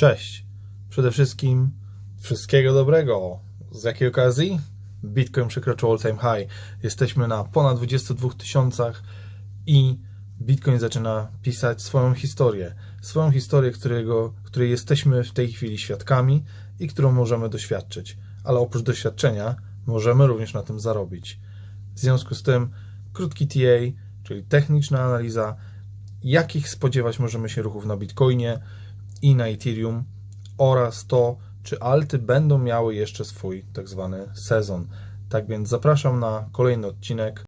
Cześć. Przede wszystkim wszystkiego dobrego. Z jakiej okazji? Bitcoin przekroczył all-time high. Jesteśmy na ponad 22 tysiącach i Bitcoin zaczyna pisać swoją historię. Swoją historię, którego, której jesteśmy w tej chwili świadkami i którą możemy doświadczyć. Ale oprócz doświadczenia możemy również na tym zarobić. W związku z tym krótki TA, czyli techniczna analiza, jakich spodziewać możemy się ruchów na Bitcoinie i na Ethereum oraz to, czy alty będą miały jeszcze swój tak zwany sezon. Tak więc zapraszam na kolejny odcinek.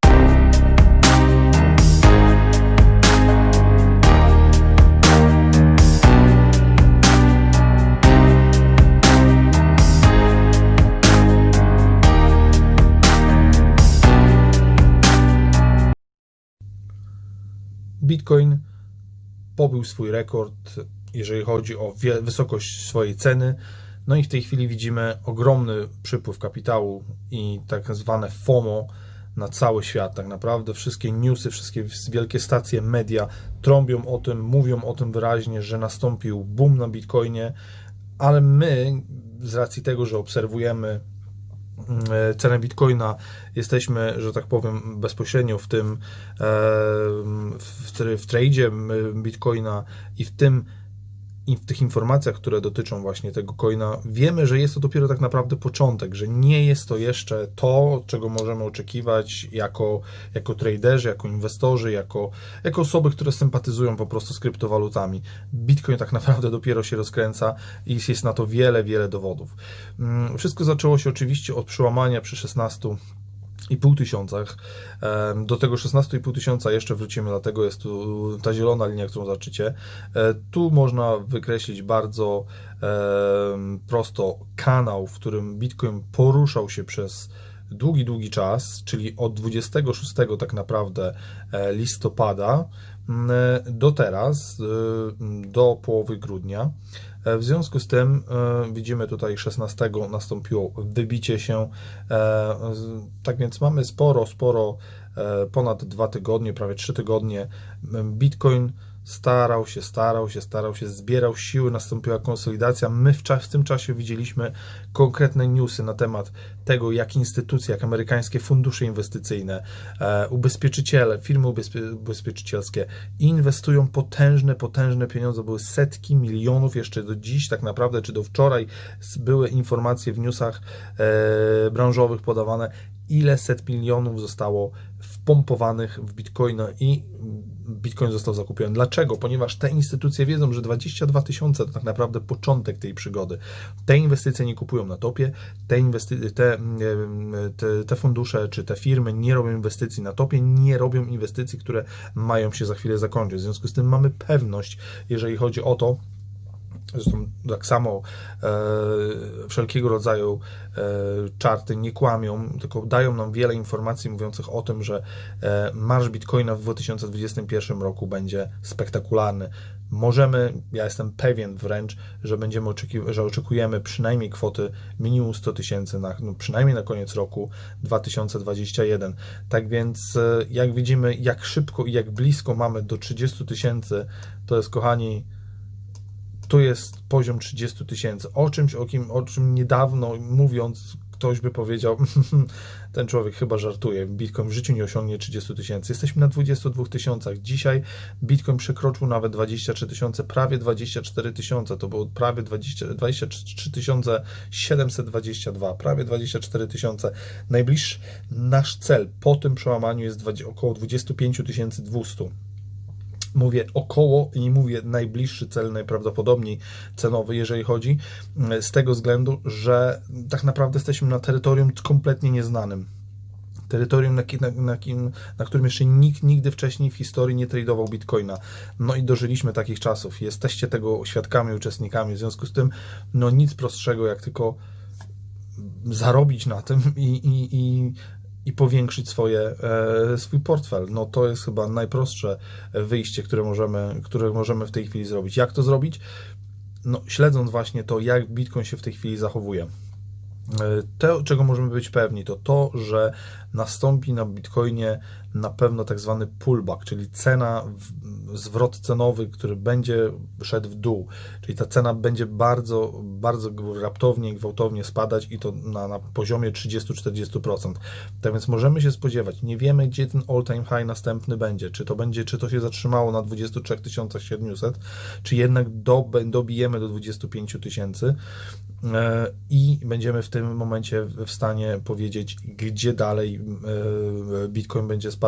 Bitcoin pobił swój rekord, jeżeli chodzi o wysokość swojej ceny. No i w tej chwili widzimy ogromny przypływ kapitału i tak zwane FOMO na cały świat. Tak naprawdę wszystkie newsy, wszystkie wielkie stacje media trąbią o tym, mówią o tym wyraźnie, że nastąpił boom na Bitcoinie, ale my z racji tego, że obserwujemy e, cenę bitcoina, jesteśmy, że tak powiem, bezpośrednio w tym, e, w, w tradzie bitcoina i w tym i w tych informacjach, które dotyczą właśnie tego coina, wiemy, że jest to dopiero tak naprawdę początek, że nie jest to jeszcze to, czego możemy oczekiwać jako, jako traderzy, jako inwestorzy, jako, jako osoby, które sympatyzują po prostu z kryptowalutami. Bitcoin tak naprawdę dopiero się rozkręca i jest na to wiele, wiele dowodów. Mm, Wszystko zaczęło się oczywiście od przełamania przy 16 i pół tysiącach. Do tego 16,5 tysiąca jeszcze wrócimy, dlatego jest tu ta zielona linia, którą zobaczycie. E, Tu można wykreślić bardzo prosto kanał, w którym Bitcoin poruszał się przez długi, długi czas, czyli od 26 tak naprawdę e, listopada do teraz, y, do połowy grudnia. E, W związku z tym e, widzimy tutaj 16 nastąpiło wybicie się. e, Tak więc mamy sporo, sporo, ponad dwa tygodnie, prawie trzy tygodnie. Bitcoin starał się, starał się, starał się, zbierał siły, nastąpiła konsolidacja. My w, w tym czasie widzieliśmy konkretne newsy na temat tego, jak instytucje, jak amerykańskie fundusze inwestycyjne, e, ubezpieczyciele, firmy ubezpie- ubezpieczycielskie inwestują potężne, potężne pieniądze. Były setki milionów jeszcze do dziś, tak naprawdę, czy do wczoraj były informacje w newsach e, branżowych podawane, ile set milionów zostało wpompowanych w bitcoina i bitcoin został zakupiony. Dlaczego? Ponieważ te instytucje wiedzą, że 22 tysiące to tak naprawdę początek tej przygody. Te inwestycje nie kupują na topie, te, te, te, te fundusze czy te firmy nie robią inwestycji na topie, nie robią inwestycji, które mają się za chwilę zakończyć. W związku z tym mamy pewność, jeżeli chodzi o to, Zresztą tak samo e, wszelkiego rodzaju e, czarty nie kłamią, tylko dają nam wiele informacji mówiących o tym, że e, marsz Bitcoina w 2021 roku będzie spektakularny. Możemy, ja jestem pewien wręcz, że będziemy że oczekujemy przynajmniej kwoty minimum 100 tysięcy, na, no przynajmniej na koniec roku 2021. Tak więc, e, jak widzimy, jak szybko i jak blisko mamy do 30 tysięcy, to jest, kochani, tu jest poziom 30 tysięcy. O czymś, o, kim, o czym niedawno mówiąc, ktoś by powiedział, ten człowiek chyba żartuje, Bitcoin w życiu nie osiągnie 30 tysięcy. Jesteśmy na 22 tysiącach. Dzisiaj Bitcoin przekroczył nawet 23 tysiące, prawie 24 tysiące. To było prawie 20, 23 722, prawie 24 tysiące. Najbliższy nasz cel po tym przełamaniu jest 20, około 25 200 mówię około i mówię najbliższy cel, najprawdopodobniej cenowy, jeżeli chodzi, z tego względu, że tak naprawdę jesteśmy na terytorium kompletnie nieznanym. Terytorium, na, na, na którym jeszcze nikt nigdy wcześniej w historii nie tradował bitcoina. No i dożyliśmy takich czasów. Jesteście tego świadkami, uczestnikami. W związku z tym, no nic prostszego, jak tylko zarobić na tym i, i, i, i powiększyć swoje, e, swój portfel. No to jest chyba najprostsze wyjście, które możemy, które możemy w tej chwili zrobić. Jak to zrobić? No, śledząc właśnie to, jak Bitcoin się w tej chwili zachowuje. E, To, czego możemy być pewni, to to, że nastąpi na Bitcoinie na pewno tak zwany pullback, czyli cena, zwrot cenowy, który będzie szedł w dół, czyli ta cena będzie bardzo, bardzo raptownie gwałtownie spadać i to na, na poziomie 30-40%. Tak więc możemy się spodziewać, nie wiemy gdzie ten all-time high następny będzie, czy to będzie, czy to się zatrzymało na 23 700, czy jednak do, dobijemy do 25 tysięcy. E, i będziemy w tym momencie w stanie powiedzieć, gdzie dalej e, Bitcoin będzie spadał,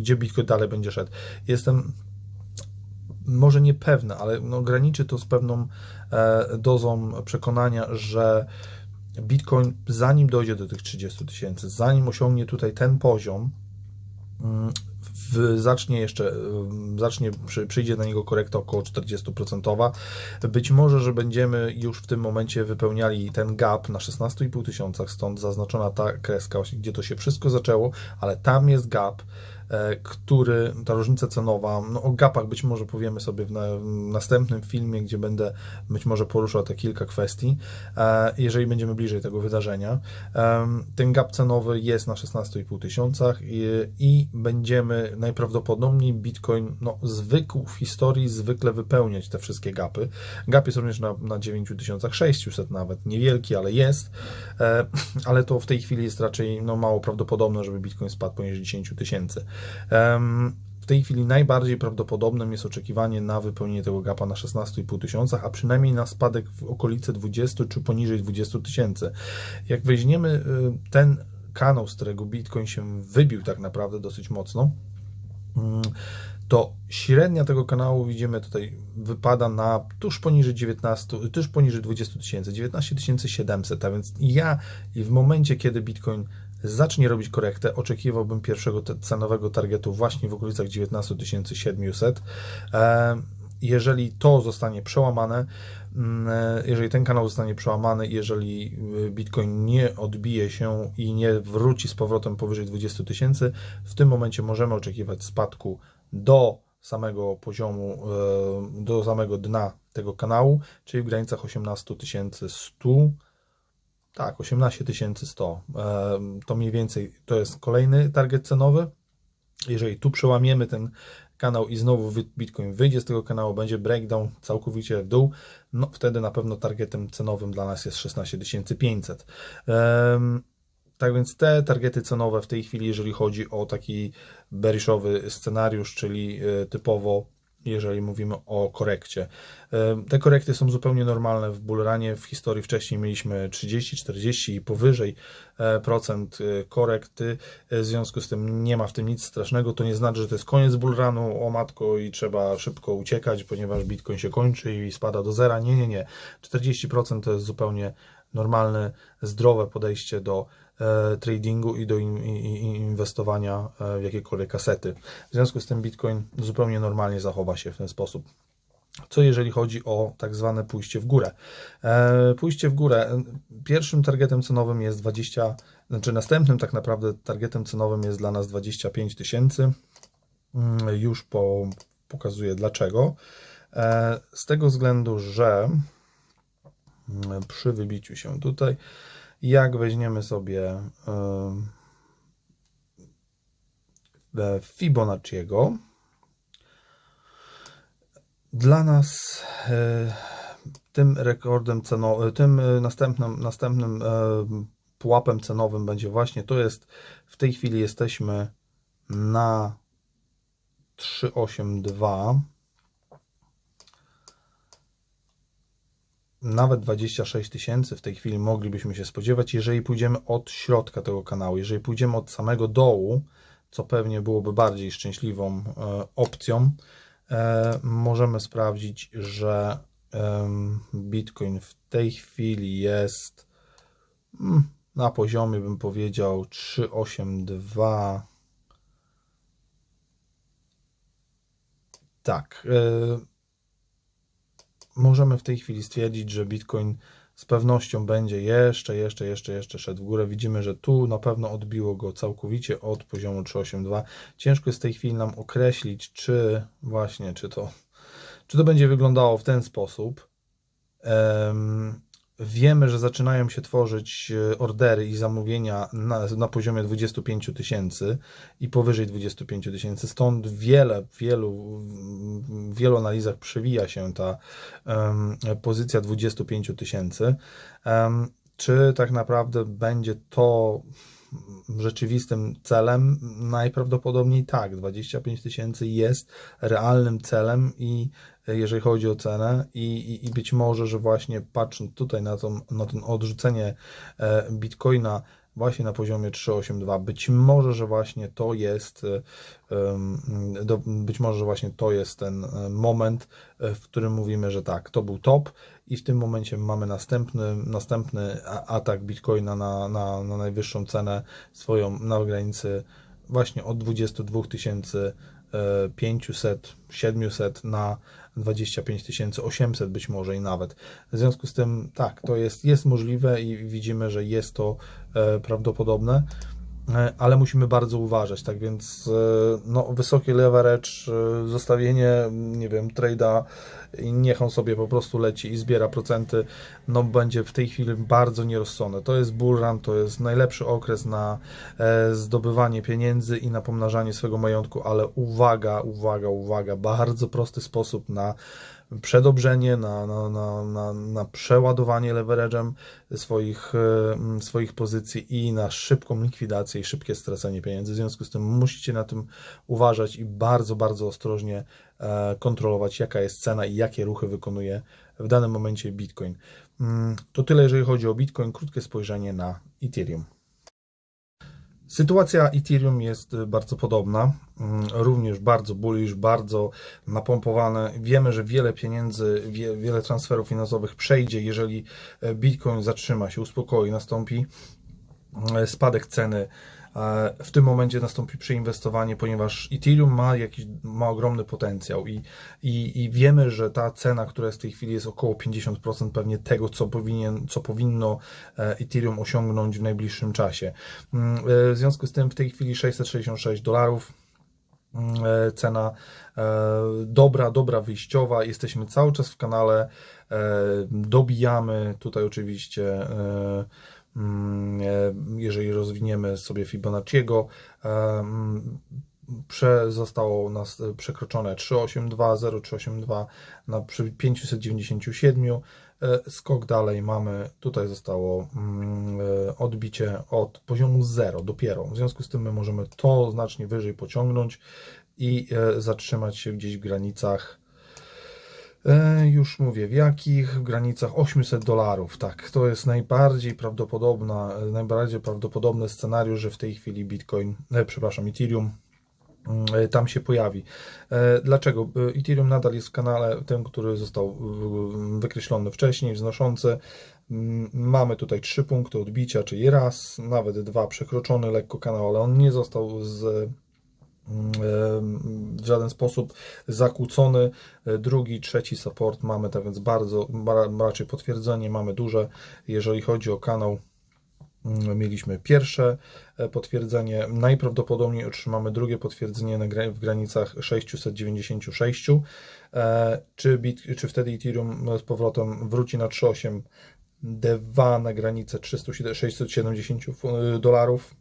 gdzie Bitcoin dalej będzie szedł. Jestem może niepewny, ale no, graniczy to z pewną e, dozą przekonania, że Bitcoin, zanim dojdzie do tych 30 tysięcy, zanim osiągnie tutaj ten poziom, mm, w, zacznie jeszcze, zacznie, przy, przyjdzie na niego korekta około 40%. Być może, że będziemy już w tym momencie wypełniali ten gap na 16,5 tysiącach, stąd zaznaczona ta kreska, gdzie to się wszystko zaczęło, ale tam jest gap który, ta różnica cenowa, no o gapach być może powiemy sobie w, na, w następnym filmie, gdzie będę być może poruszał te kilka kwestii, e, jeżeli będziemy bliżej tego wydarzenia. Ten gap cenowy jest na 16,5 tysiącach i, i będziemy najprawdopodobniej Bitcoin no, zwykł w historii zwykle wypełniać te wszystkie gapy. Gap jest również na, na 9600 nawet, niewielki, ale jest, e, ale to w tej chwili jest raczej no, mało prawdopodobne, żeby Bitcoin spadł poniżej 10 tysięcy. W tej chwili najbardziej prawdopodobnym jest oczekiwanie na wypełnienie tego gapa na 16,5 tysiącach, a przynajmniej na spadek w okolice 20 czy poniżej 20 tysięcy. Jak weźmiemy y, ten kanał, z którego Bitcoin się wybił tak naprawdę dosyć mocno, mm, to średnia tego kanału widzimy tutaj wypada na tuż poniżej 19, tuż poniżej 20 tysięcy, 19 700, a więc ja w momencie, kiedy Bitcoin zacznie robić korektę, oczekiwałbym pierwszego cenowego targetu właśnie w okolicach 19 700. E, jeżeli to zostanie przełamane, mm, e, jeżeli ten kanał zostanie przełamany, jeżeli e, Bitcoin nie odbije się i nie wróci z powrotem powyżej 20 tysięcy, w tym momencie możemy oczekiwać spadku do samego poziomu, do samego dna tego kanału, czyli w granicach 18 100 tak, 18100. To mniej więcej to jest kolejny target cenowy. Jeżeli tu przełamiemy ten kanał i znowu Bitcoin wyjdzie z tego kanału, będzie breakdown całkowicie w dół, no wtedy na pewno targetem cenowym dla nas jest 16500. Tak więc te targety cenowe w tej chwili, jeżeli chodzi o taki bearishowy scenariusz, czyli e, typowo jeżeli mówimy o korekcie. Te korekty są zupełnie normalne w bullrunie. W historii wcześniej mieliśmy 30, 40 i powyżej e, procent e, korekty. E, w związku z tym nie ma w tym nic strasznego. To nie znaczy, że to jest koniec bullrunu, o matko i trzeba szybko uciekać, ponieważ Bitcoin się kończy i spada do zera. Nie, nie, nie. 40% to jest zupełnie normalne, zdrowe podejście do tradingu i do inwestowania e, w jakiekolwiek kasety. W związku z tym Bitcoin zupełnie normalnie zachowa się w ten sposób. Co jeżeli chodzi o tak zwane pójście w górę? E, pójście w górę. Pierwszym targetem cenowym jest 20, znaczy następnym tak naprawdę targetem cenowym jest dla nas 25 tysięcy. Mm, już po, pokazuję dlaczego. Z tego względu, że mm, przy wybiciu się tutaj jak weźmiemy sobie Fibonacciego, dla nas e, tym rekordem cenowym, tym następnym, następnym pułapem cenowym będzie właśnie, to jest, w tej chwili jesteśmy na 382 nawet 26 tysięcy w tej chwili moglibyśmy się spodziewać, jeżeli pójdziemy od środka tego kanału, jeżeli pójdziemy od samego dołu, co pewnie byłoby bardziej szczęśliwą e, opcją, e, możemy sprawdzić, że e, Bitcoin w tej chwili jest mm, na poziomie, bym powiedział, 382. Tak. Możemy w tej chwili stwierdzić, że Bitcoin z pewnością będzie jeszcze, jeszcze, jeszcze, jeszcze szedł w górę. Widzimy, że tu na pewno odbiło go całkowicie od poziomu 382. Ciężko jest w tej chwili nam określić, czy właśnie, czy to, czy to będzie wyglądało w ten sposób. Wiemy, że zaczynają się tworzyć e, ordery i zamówienia na, na poziomie 25 tysięcy i powyżej 25 tysięcy. Stąd wiele, wielu, w wielu analizach przewija się ta um, pozycja 25 tysięcy. Um, czy tak naprawdę będzie to rzeczywistym celem? Najprawdopodobniej tak. 25 tysięcy jest realnym celem i jeżeli chodzi o cenę i, i, i być może, że właśnie patrząc tutaj na, to, na to odrzucenie e, Bitcoina właśnie na poziomie 3,82. Być może, że właśnie to jest e, być może, że właśnie to jest ten e, moment, w którym mówimy, że tak, to był top i w tym momencie mamy następny, następny atak Bitcoina na, na, na najwyższą cenę swoją na granicy właśnie od 22 tysięcy 500, 700 na 25 800 być może i nawet. W związku z tym tak, to jest, jest możliwe i widzimy, że jest to e, prawdopodobne. E, ale musimy bardzo uważać, tak więc e, no, wysoki leverage, e, zostawienie, nie wiem, trade'a i niech on sobie po prostu leci i zbiera procenty, no będzie w tej chwili bardzo nierozsądne. To jest bull run, to jest najlepszy okres na zdobywanie pieniędzy i na pomnażanie swojego majątku, ale uwaga, uwaga, uwaga, bardzo prosty sposób na przedobrzenie, na, na, na, na, na przeładowanie leverage'em swoich, e, swoich pozycji i na szybką likwidację i szybkie stracenie pieniędzy. W związku z tym musicie na tym uważać i bardzo, bardzo ostrożnie e, kontrolować, jaka jest cena i jakie ruchy wykonuje w danym momencie Bitcoin. Mm, to tyle, jeżeli chodzi o Bitcoin. Krótkie spojrzenie na Ethereum. Sytuacja Ethereum jest y, bardzo podobna, mm, również bardzo bullish, bardzo napompowane. Wiemy, że wiele pieniędzy, wiele transferów finansowych przejdzie, jeżeli e, Bitcoin zatrzyma się, uspokoi, nastąpi e, spadek ceny w tym momencie nastąpi przeinwestowanie, ponieważ Ethereum ma jakiś, ma ogromny potencjał i, i, i wiemy, że ta cena, która jest w tej chwili jest około 50% pewnie tego, co, powinien, co powinno e, Ethereum osiągnąć w najbliższym czasie. Mm, e, w związku z tym w tej chwili 666 dolarów mm, e, cena dobra, dobra wyjściowa. Jesteśmy cały czas w kanale, dobijamy tutaj oczywiście e, jeżeli rozwiniemy sobie Fibonacciego, e, mm, zostało nas przekroczone 382, 0,382 na 597. E, skok dalej mamy, tutaj zostało mm, odbicie od poziomu 0 dopiero. W związku z tym my możemy to znacznie wyżej pociągnąć i zatrzymać się gdzieś w granicach E, już mówię, w jakich w granicach 800 dolarów. Tak, to jest najbardziej prawdopodobna, najbardziej prawdopodobny scenariusz, że w tej chwili Bitcoin, e, przepraszam, Ethereum e, tam się pojawi. Dlaczego? Ethereum nadal jest w kanale tym, który został wykreślony wcześniej, wznoszący. Mamy tutaj trzy punkty odbicia, czyli raz, nawet dwa przekroczony lekko kanał, ale on nie został z w żaden sposób zakłócony. Drugi, trzeci support mamy, tak więc bardzo, raczej potwierdzenie mamy duże. Jeżeli chodzi o kanał, mm, mieliśmy pierwsze e, potwierdzenie, najprawdopodobniej otrzymamy drugie potwierdzenie w granicach 696. E, czy, bit, czy wtedy Ethereum z powrotem wróci na 3,8 D2 na granicę 300, 670 dolarów?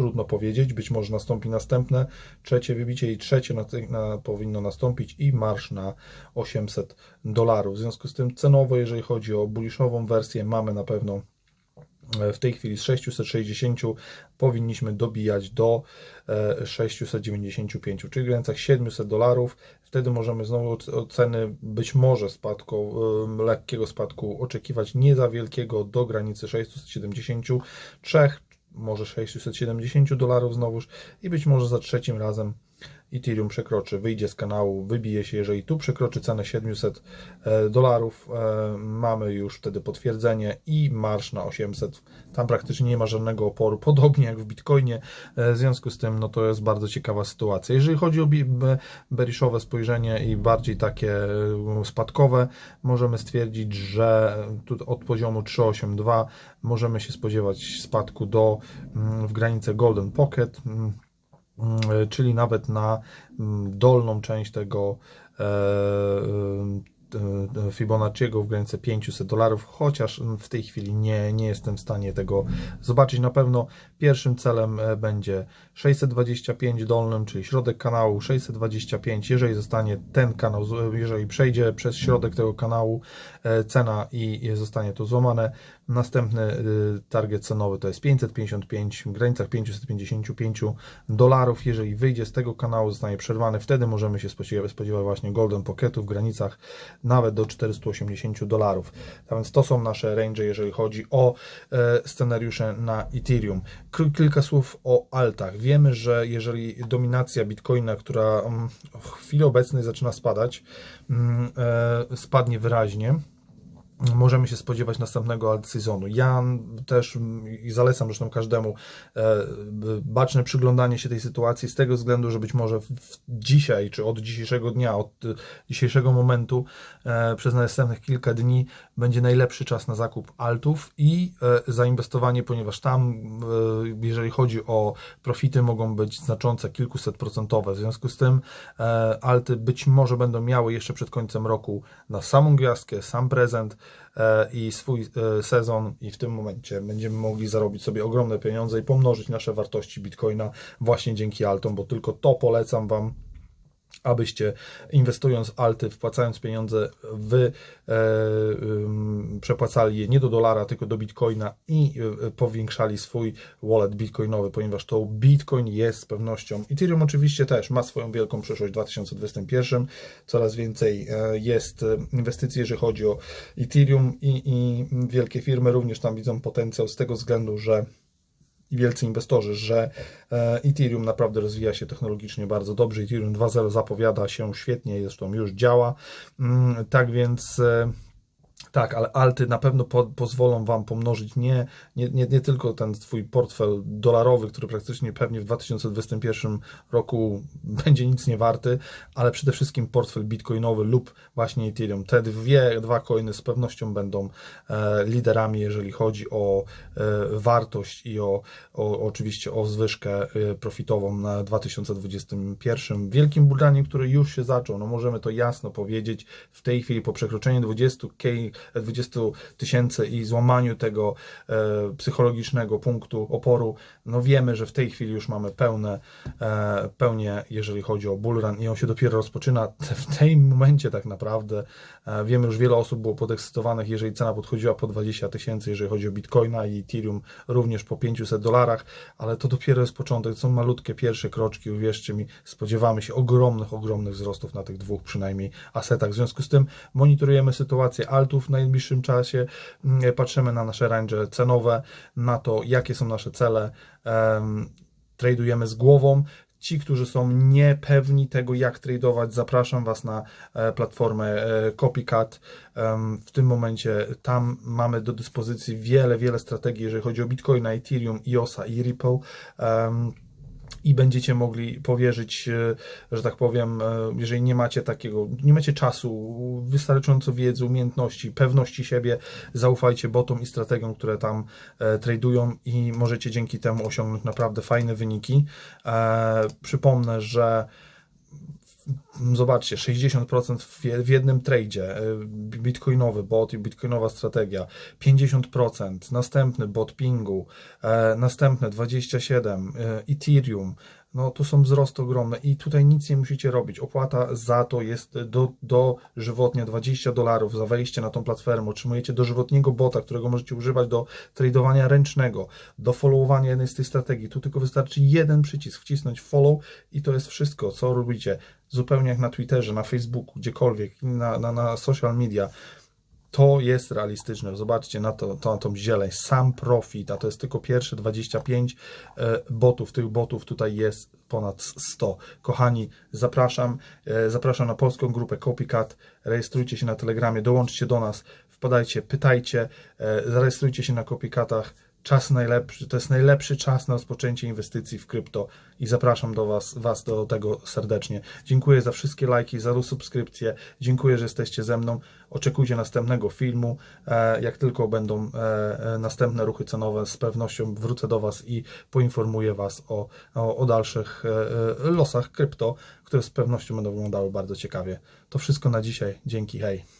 Trudno powiedzieć, być może nastąpi następne, trzecie wybicie i trzecie na, na, powinno nastąpić i marsz na 800 dolarów. W związku z tym cenowo, jeżeli chodzi o bullishową wersję, mamy na pewno e, w tej chwili z 660 powinniśmy dobijać do 695, e, czyli w granicach 700 dolarów. Wtedy możemy znowu ceny być może spadku, lekkiego spadku oczekiwać, nie za wielkiego do granicy 673 może 670 dolarów znowuż i być może za trzecim razem Ethereum przekroczy, wyjdzie z kanału, wybije się, jeżeli tu przekroczy cenę 700 e, dolarów, e, mamy już wtedy potwierdzenie i marsz na 800. Tam praktycznie nie ma żadnego oporu, podobnie jak w Bitcoinie. E, w związku z tym, no to jest bardzo ciekawa sytuacja. Jeżeli chodzi o beriszowe spojrzenie i bardziej takie spadkowe, możemy stwierdzić, że od poziomu 382 możemy się spodziewać spadku do mm, w granicę Golden Pocket Mm, czyli nawet na mm, dolną część tego, e, e, Fibonacciego w granicy 500 dolarów, chociaż w tej chwili nie, nie jestem w stanie tego zobaczyć. Na pewno pierwszym celem e, będzie 625 dolnym, czyli środek kanału 625. Jeżeli zostanie ten kanał, jeżeli przejdzie przez środek tego kanału cena i zostanie to złamane, następny target cenowy to jest 555 w granicach 555 dolarów. Jeżeli wyjdzie z tego kanału, zostanie przerwany, wtedy możemy się spodziewać, spodziewać właśnie Golden Pocketu w granicach nawet do 480 dolarów. A więc to są nasze range, jeżeli chodzi o e, scenariusze na Ethereum. Kilka słów o altach. Wiemy, że jeżeli dominacja Bitcoina, która mm, w chwili obecnej zaczyna spadać, mm, e, spadnie wyraźnie, możemy się spodziewać następnego sezonu. Ja też i zalecam zresztą każdemu e, baczne przyglądanie się tej sytuacji z tego względu, że być może dzisiaj, czy od dzisiejszego dnia, od dzisiejszego momentu, e, przez następnych kilka dni będzie najlepszy czas na zakup altów i e, zainwestowanie, ponieważ tam, jeżeli chodzi o profity, mogą być znaczące, kilkuset procentowe. W związku z tym alty być może będą miały jeszcze przed końcem roku na samą gwiazdkę, sam prezent, E, i swój e, sezon i w tym momencie będziemy mogli zarobić sobie ogromne pieniądze i pomnożyć nasze wartości Bitcoina właśnie dzięki altom, bo tylko to polecam Wam abyście inwestując alty, wpłacając pieniądze, wy e, przepłacali je nie do dolara, tylko do bitcoina i e, powiększali swój wallet bitcoinowy, ponieważ to bitcoin jest z pewnością. Ethereum oczywiście też ma swoją wielką przyszłość w 2021. Coraz więcej e, jest inwestycji, jeżeli chodzi o Ethereum i, i wielkie firmy również tam widzą potencjał z tego względu, że i wielcy inwestorzy, że e, Ethereum naprawdę rozwija się technologicznie bardzo dobrze. Ethereum 2.0 zapowiada się świetnie, zresztą już działa. Mm, tak więc e, tak, ale alty na pewno po, pozwolą Wam pomnożyć nie, nie, nie, nie tylko ten Twój portfel dolarowy, który praktycznie pewnie w 2021 roku będzie nic nie warty, ale przede wszystkim portfel bitcoinowy lub właśnie Ethereum. Te dwie, dwa coiny z pewnością będą e, liderami, jeżeli chodzi o e, wartość i o, o, oczywiście o zwyżkę e, profitową na 2021. Wielkim budaniem, który już się zaczął, no możemy to jasno powiedzieć, w tej chwili po przekroczeniu 20k 20 tysięcy i złamaniu tego e, psychologicznego punktu oporu, no wiemy, że w tej chwili już mamy pełne, e, jeżeli chodzi o bullrun i on się dopiero rozpoczyna w tym momencie tak naprawdę. E, wiemy, już wiele osób było podekscytowanych, jeżeli cena podchodziła po 20 tysięcy, jeżeli chodzi o Bitcoina i Ethereum również po 500 dolarach, ale to dopiero jest początek, to są malutkie pierwsze kroczki, uwierzcie mi, spodziewamy się ogromnych, ogromnych wzrostów na tych dwóch przynajmniej asetach. W związku z tym monitorujemy sytuację altów, w najbliższym czasie. Mm, patrzymy na nasze range cenowe, na to, jakie są nasze cele. Tradujemy z głową. Ci, którzy są niepewni tego, jak tradować, zapraszam Was na e, platformę e, Copycat. W tym momencie tam mamy do dyspozycji wiele, wiele strategii, jeżeli chodzi o Bitcoina, Ethereum, IOSa i Ripple i będziecie mogli powierzyć, e, że tak powiem, e, jeżeli nie macie takiego, nie macie czasu, wystarczająco wiedzy, umiejętności, pewności siebie, zaufajcie botom i strategiom, które tam e, tradują i możecie dzięki temu osiągnąć naprawdę fajne wyniki. Przypomnę, że zobaczcie, 60% w jednym tradzie, e, bitcoinowy bot i bitcoinowa strategia, 50%, następny bot pingu, e, następne 27, e, Ethereum, no tu są wzrosty ogromne i tutaj nic nie musicie robić. Opłata za to jest do, do żywotnia 20 dolarów za wejście na tą platformę. Otrzymujecie dożywotniego bota, którego możecie używać do tradowania ręcznego, do followowania jednej z tych strategii. Tu tylko wystarczy jeden przycisk, wcisnąć follow i to jest wszystko, co robicie. Zupełnie jak na Twitterze, na Facebooku, gdziekolwiek, na, na, na social media to jest realistyczne. Zobaczcie na to, to, na tą zieleń. Sam profit, a to jest tylko pierwsze 25 e, botów. Tych botów tutaj jest ponad 100. Kochani, zapraszam. E, zapraszam na polską grupę Copycat. Rejestrujcie się na Telegramie, dołączcie do nas, wpadajcie, pytajcie, e, zarejestrujcie się na Copycatach czas najlepszy, to jest najlepszy czas na rozpoczęcie inwestycji w krypto i zapraszam do was, was do tego serdecznie. Dziękuję za wszystkie lajki, za subskrypcje, dziękuję, że jesteście ze mną. Oczekujcie następnego filmu. E, jak tylko będą e, e, następne ruchy cenowe, z pewnością wrócę do was i poinformuję was o, o, o dalszych losach krypto, które z pewnością będą wyglądały bardzo ciekawie. To wszystko na dzisiaj. Dzięki, hej.